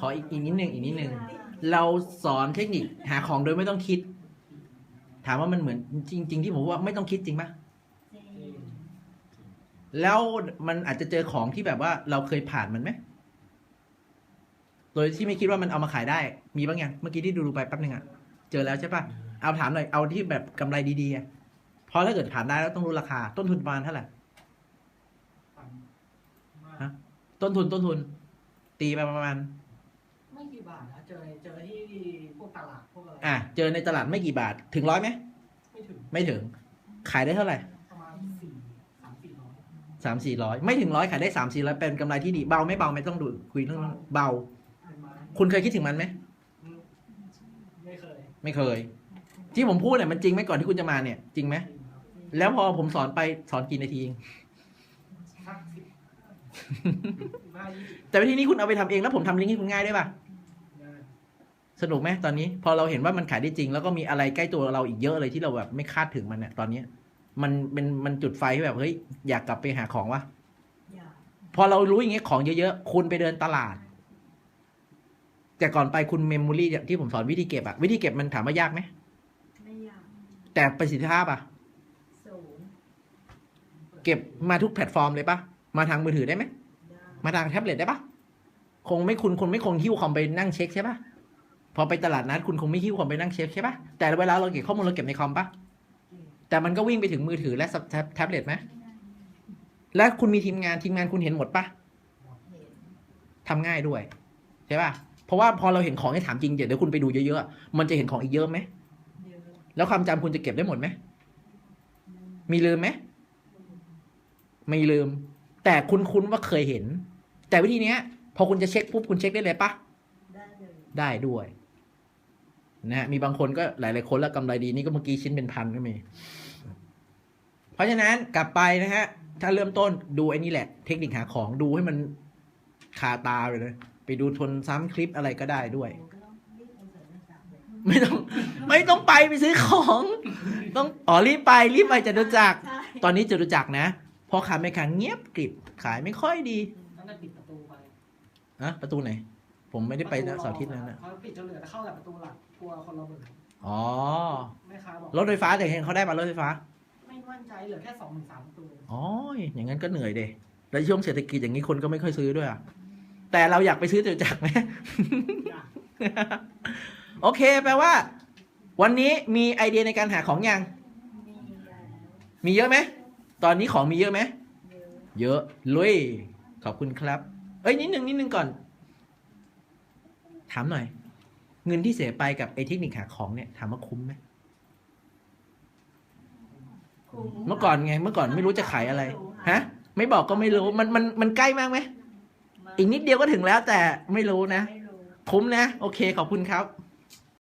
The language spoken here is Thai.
ขออีกอีกนิดนึงอีกนิดนึงเราสอนเทคนิคหาของโดยไม่ต้องคิด ถามว่ามันเหมือนจริง ๆ ที่ผมว่าไม่ต้องคิดจริงปะแล้วมันอาจจะเจอของที่แบบว่าเราเคยผ่านมันไหมโดยที่ไม่คิดว่ามันเอามาขายได้ มีบ้างยังเมื่อกี้ที่ดูดูไปแป๊บนึงอะเจอแล้วใช่ปะเอาถามหน่อยเอาที่แบบกำไรดีๆเพราะถ้าเกิดผ่านได้แล้วต้องรู้ราคา ต้นทุนประมาณเท่าไหร่ต้นทุนต้นทุน ตีไปประมาณ ไม่กี่บาทนะเจอเจอที่พวกตลาดพวกอะไรอะเจอในตลาดไม่กี่บาทถึงร้อยไหมไม่ถึงไม่ถึง ขายได้เท่าไหร่ประมาณสี่สามสี่ร้อยสามสี่ร้อยไม่ถึงร้อยขายได้สามสี่ร้อยเป็นกำไรที่ดีเบาไม่เบาไม่ต้องดูคุยเรื่องเบา เป็นไม้คุณเคยคิดถึงมันไหมอืมไม่เคยไม่เคย ที่ผมพูดเนี่ยมันจริงไหมก่อนที่คุณจะมาเนี่ย จริงไหมจริงครับแล้วพอผมสอนไปสอนกี่นาทีเอง สักสิบห้ายี่สิบแต่วิธีนี้คุณเอาไปทำเองแล้วผมทำลิงก์ให้คุณง่ายด้วยป่ะได้ สนุกไหมตอนนี้พอเราเห็นว่ามันขายได้จริง แล้วก็มีอะไรใกล้ตัวเราอีกเยอะเลยที่เราแบบไม่คาดถึงมันเนี่ยตอนเนี้ยมันเป็นมันจุดไฟให้แบบเฮ้ยอยากกลับไปหาของวะอยากพอเรารู้อย่างเงี้ยของเยอะๆคุณไปเดินตลาด แต่ก่อนไปคุณเมมโมรี่ที่ผมสอนวิธีเก็บอะวิธีเก็บมันถามว่ายากไหมไม่อยากแต่ประสิทธิภาพอะสูงเก็บมาทุกแพลตฟอร์มเลยปะมาทางมือถือได้ไหมได้มาทางแท็บเล็ตได้ปะคงไม่คุณคงไม่คงหิ้วคอมไปนั่งเช็คใช่ปะ พอไปตลาดนัดคุณคงไม่หิ้วคอมไปนั่งเช็คใช่ปะแต่เวลาเราเก็บข้อมูลเราเก็บในคอมปะแต่มันก็วิ่งไปถึงมือถือและแท็บแท็บเล็ตไหมและคุณมีทีมงานทีมงานคุณเห็นหมดปะเห็นทำง่ายด้วยใช่ป่ะเพราะว่าพอเราเห็นของให้ถามจริงเดี๋ยวคุณไปดูเยอะๆมันจะเห็นของอีกเยอะไหมเยอะแล้วความจำคุณจะเก็บได้หมดไหมมีลืมไหมไม่ลืม แต่คุณคุ้นๆว่าเคยเห็น แต่วิธีเนี้ย พอคุณจะเช็คปุ๊บคุณเช็คได้เลยปะได้เลยได้ด้วย นะฮะมีบางคนก็หลาย ๆ คนแล้วกำไรดีนี่ก็เมื่อกี้ชิ้นเป็นพันก็มี เพราะฉะนั้นกลับไปนะฮะ ถ้าเริ่มต้นดูไอ้นี่แหละ เทคนิคหาของดูให้มันคาตาไปเลย ไปดูทนซ้ำคลิปอะไรก็ได้ด้วยหนูก็ต้องรีบเอาใส่หน้ากากเลยไม่ต้อง ไม่ต้องไปไปซื้อของ ต้องอ๋อรีบไปรีบไปจตุจักรใช่ตอนนี้จตุจักรนะพอขายไม่ขายเงียบกริบขายไม่ค่อยดีตั้งแต่ปิดประตูไปอะประตูไหน ผมไม่ได้ไปนะเสาร์อาทิตย์นั้นนะเขาปิดจนเหลือแต่เข้าแต่ประตูหลักกลัวคนระเบิดอ๋อ แม่ค้าบอกรถไฟฟ้าแต่เห็นเขาได้มารถไฟฟ้า ไม่มั่นใจเหลือแค่สองถึงสามประตูอ๋ออย่างนั้นก็เหนื่อยเดแล้วช่วงเศรษฐกิจอย่างนี้คนก็ไม่ค่อยซื้อด้วยอะแต่เราอยากไปซื้อจตุจักรไหมอยากโอเค แปลว่า วันนี้มีไอเดียในการหาของยัง มีแล้วมีเยอะไหม ตอนนี้ของมีเยอะไหมเยอะเยอะ ลุย ขอบคุณครับ เอ้ยนิดนึงนิดนึงก่อนถามหน่อย เงินที่เสียไปกับไอเทคนิคหาของเนี่ยถามว่าคุ้มไหมคุ้มเมื่อก่อนไงเมื่อก่อนไม่รู้จะขายอะไร ฮะ ไม่บอกก็ไม่รู้มันมันมันใกล้มากไหมไม่อีกนิดเดียวก็ถึงแล้วแต่ไม่รู้นะไม่รู้คุ้มนะ โอเคขอบคุณครับ